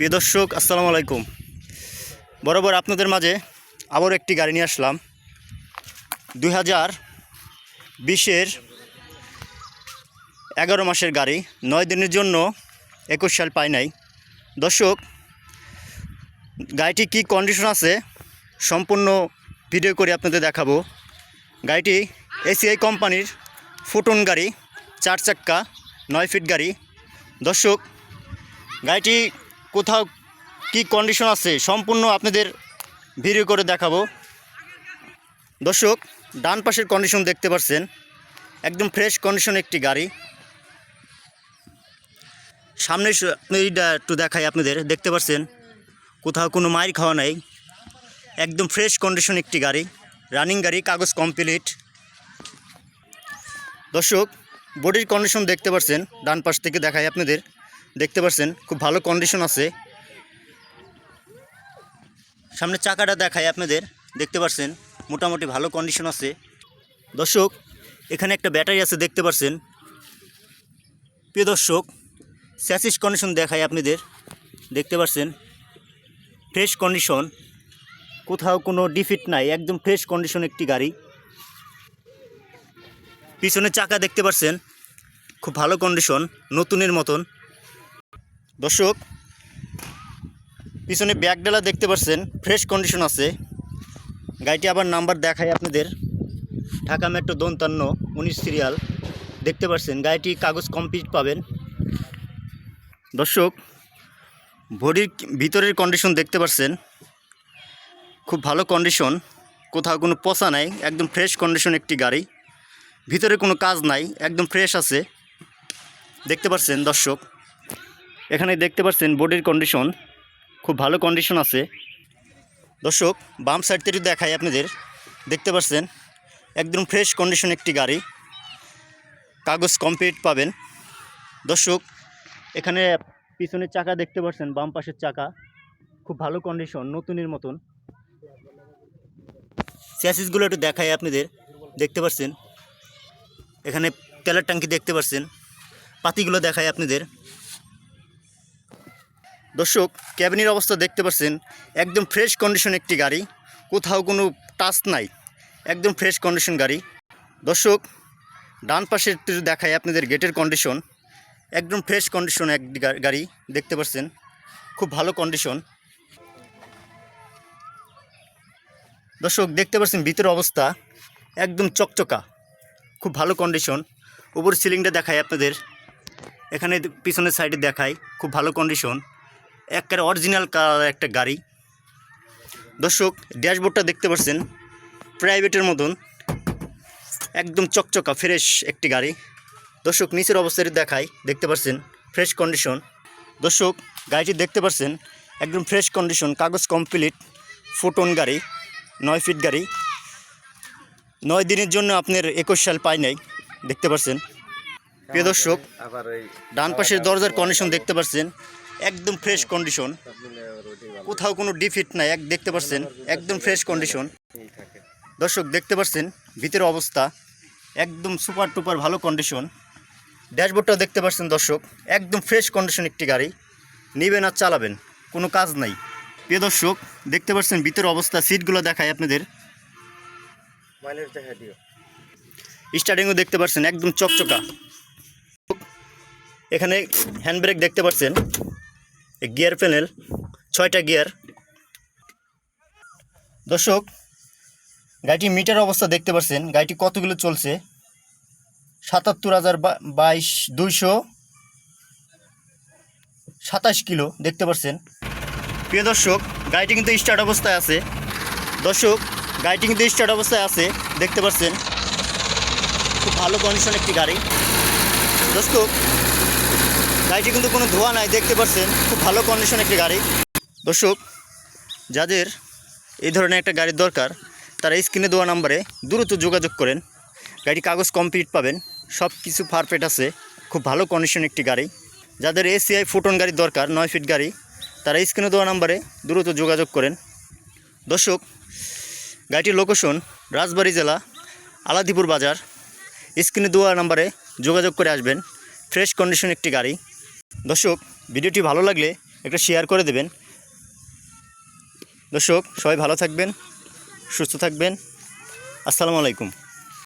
প্রিয় দর্শক, আসসালামু আলাইকুম। বরাবর আপনাদের মাঝে আবার একটি গাড়ি নিয়ে আসলাম। দুই হাজার বিশের এগারো মাসের গাড়ি, নয় দিনের জন্য একুশ সাল পাই নাই। দর্শক, গাড়িটি কী কন্ডিশন আছে সম্পূর্ণ ভিডিও করে আপনাদের দেখাবো। গাড়িটি এসিআই কোম্পানির ফুটন গাড়ি, চার চাক্কা, নয় ফিট গাড়ি। দর্শক, গাড়িটি কোথাও কি কন্ডিশন আছে, সম্পূর্ণ আপনাদের ভিডিও করে দেখাবো। দর্শক, ডান পাশের কন্ডিশন দেখতে পাচ্ছেন। একদম ফ্রেশ কন্ডিশন একটি গাড়ি। সামনে এইটা একটু দেখাই আপনাদের। দেখতে পাচ্ছেন, কোথাও কোনো মাইর খাওয়া নাই। একদম ফ্রেশ কন্ডিশন একটি গাড়ি। রানিং গাড়ি, কাগজ কমপ্লিট দর্শক বডির কন্ডিশন দেখতে পাচ্ছেন, ডান পাশ থেকে দেখাই আপনাদের। দেখতে পাচ্ছেন খুব ভালো কন্ডিশন আছে। সামনে চাকাটা দেখায় আপনাদের, দেখতে পাচ্ছেন মোটামুটি ভালো কন্ডিশন আছে। দর্শক, এখানে একটা ব্যাটারি আছে, দেখতে পাচ্ছেন প্রিয় দর্শক স্যাসিস কন্ডিশন দেখায় আপনাদের, দেখতে পাচ্ছেন ফ্রেশ কন্ডিশন কোথাও কোনো ডিফিট নাই, একদম ফ্রেশ কন্ডিশন একটি গাড়ি। পিছনে চাকা দেখতে পাচ্ছেন খুব ভালো কন্ডিশন নতুনের মতন। দর্শক, পিছনে ব্যাগডালা দেখতে পাচ্ছেন ফ্রেশ কন্ডিশন আছে। গাড়িটি আবার নাম্বার দেখায় আপনাদের। ঢাকা মেট্রো দন্তান্ন, উনিশ সিরিয়াল দেখতে পাচ্ছেন, গাড়িটি কাগজ কমপ্লিট পাবেন। দর্শক ভরির ভিতরের কন্ডিশন দেখতে পাচ্ছেন। খুব ভালো কন্ডিশন কোথাও কোনো পচা নাই, একদম ফ্রেশ কন্ডিশন একটি গাড়ি। ভিতরে কোনো কাজ নাই, একদম ফ্রেশ আছে। দেখতে পাচ্ছেন, দর্শক এখানে দেখতে পাচ্ছেন বডির কন্ডিশন খুব ভালো কন্ডিশন আছে। দর্শক, বাম সাইড থেকে দেখাই আপনাদের, দেখতে পাচ্ছেন, একদম ফ্রেশ কন্ডিশন একটি গাড়ি। কাগজ কমপ্লিট পাবেন। দর্শক, এখানে পিছনের চাকা দেখতে পাচ্ছেন, বাম পাশের চাকা। খুব ভালো কন্ডিশন নতুনের মতন। স্যাসিসগুলো একটু দেখাই আপনাদের। দেখতে পাচ্ছেন, এখানে তেলের ট্যাঙ্কি দেখতে পাচ্ছেন। পাতিগুলো দেখায় আপনাদের। দর্শক, ক্যাবিনের অবস্থা দেখতে পাচ্ছেন, একদম ফ্রেশ কন্ডিশন একটি গাড়ি, কোথাও কোনো টাচ নাই, একদম ফ্রেশ কন্ডিশন গাড়ি। দর্শক, ডান একটু দেখায় আপনাদের গেটের কন্ডিশন একদম ফ্রেশ কন্ডিশন এক গাড়ি দেখতে পাচ্ছেন, খুব ভালো কন্ডিশন দর্শক, দেখতে পাচ্ছেন ভিতরের অবস্থা একদম চকচকা, খুব ভালো কন্ডিশন উপর সিলিংটা দেখায় আপনাদের, এখানে পিছনের সাইডে দেখায় খুব ভালো কন্ডিশন একেবারে অরিজিনাল কালার একটা গাড়ি। দর্শক, ড্যাশবোর্ডটা দেখতে পাচ্ছেন, প্রাইভেটের মতন, একদম চকচকা ফ্রেশ একটি গাড়ি। দর্শক, নিচের অবস্থাটি দেখায় দেখতে পাচ্ছেন ফ্রেশ কন্ডিশন দর্শক, গাড়িটি দেখতে পাচ্ছেন, একদম ফ্রেশ কন্ডিশন কাগজ কমপ্লিট ফুটন গাড়ি, নয় ফিট গাড়ি। নয় দিনের জন্য আপনার একুশ সাল পাই নাই, দেখতে পাচ্ছেন। প্রিয় দর্শক, ডান পাশের দরজার কন্ডিশন দেখতে পাচ্ছেন একদম ফ্রেশ কন্ডিশন কোথাও কোনো ডিফিট নাই এক দেখতে পাচ্ছেন একদম ফ্রেশ কন্ডিশন দর্শক দেখতে পাচ্ছেন ভিতরের অবস্থা একদম সুপার টুপার ভালো কন্ডিশন ড্যাশবোর্ডটাও দেখতে পাচ্ছেন দর্শক একদম ফ্রেশ কন্ডিশন একটি গাড়ি। নেবেন আর চালাবেন কোনো কাজ নাই। প্রিয় দর্শক দেখতে পাচ্ছেন ভিতরের অবস্থা সিটগুলো দেখায় আপনাদের। স্টার্টিংও দেখতে পাচ্ছেন একদম চকচকা। এখানে হ্যান্ড ব্রেক দেখতে পাচ্ছেন গিয়ার প্যানেল, ছয়টা গিয়ার। দর্শক, গাড়িটি মিটার অবস্থা দেখতে পাচ্ছেন। গাড়িটি কতগুলো চলছে? সাতাত্তর হাজার বাইশ, দুইশো সাতাশ কিলো দেখতে পাচ্ছেন। প্রিয় দর্শক, গাড়িটি কিন্তু স্টার্ট অবস্থায় আছে। দর্শক, গাড়িটি কিন্তু স্টার্ট অবস্থায় আছে, দেখতে পাচ্ছেন। খুব ভালো কন্ডিশন একটি গাড়ি। দোস্ত গাড়িটি কিন্তু কোনো ধোয়া নাই, দেখতে পাচ্ছেন, খুব ভালো কন্ডিশন একটি গাড়ি। দর্শক, যাদের এই ধরনের একটা গাড়ির দরকার, তারা স্ক্রিনে দেওয়া নাম্বারে দ্রুত যোগাযোগ করেন। গাড়ি কাগজ কমপ্লিট পাবেন সব কিছু পারফেক্ট আছে, খুব ভালো কন্ডিশন একটি গাড়ি। যাদের এসিআই ফুটন গাড়ির দরকার, নয় ফিট গাড়ি, তারা স্ক্রিনে দেওয়া নাম্বারে দ্রুত যোগাযোগ করেন। দর্শক, গাড়িটির লোকেশন রাজবাড়ী জেলা, আলাদিপুর বাজার। স্ক্রিনে দেওয়া নাম্বারে যোগাযোগ করে আসবেন ফ্রেশ কন্ডিশন একটি গাড়ি। দর্শক, ভিডিওটি ভালো লাগলে একটা শেয়ার করে দেবেন। দর্শক, সবাই ভালো থাকবেন, সুস্থ থাকবেন। আসসালামু আলাইকুম।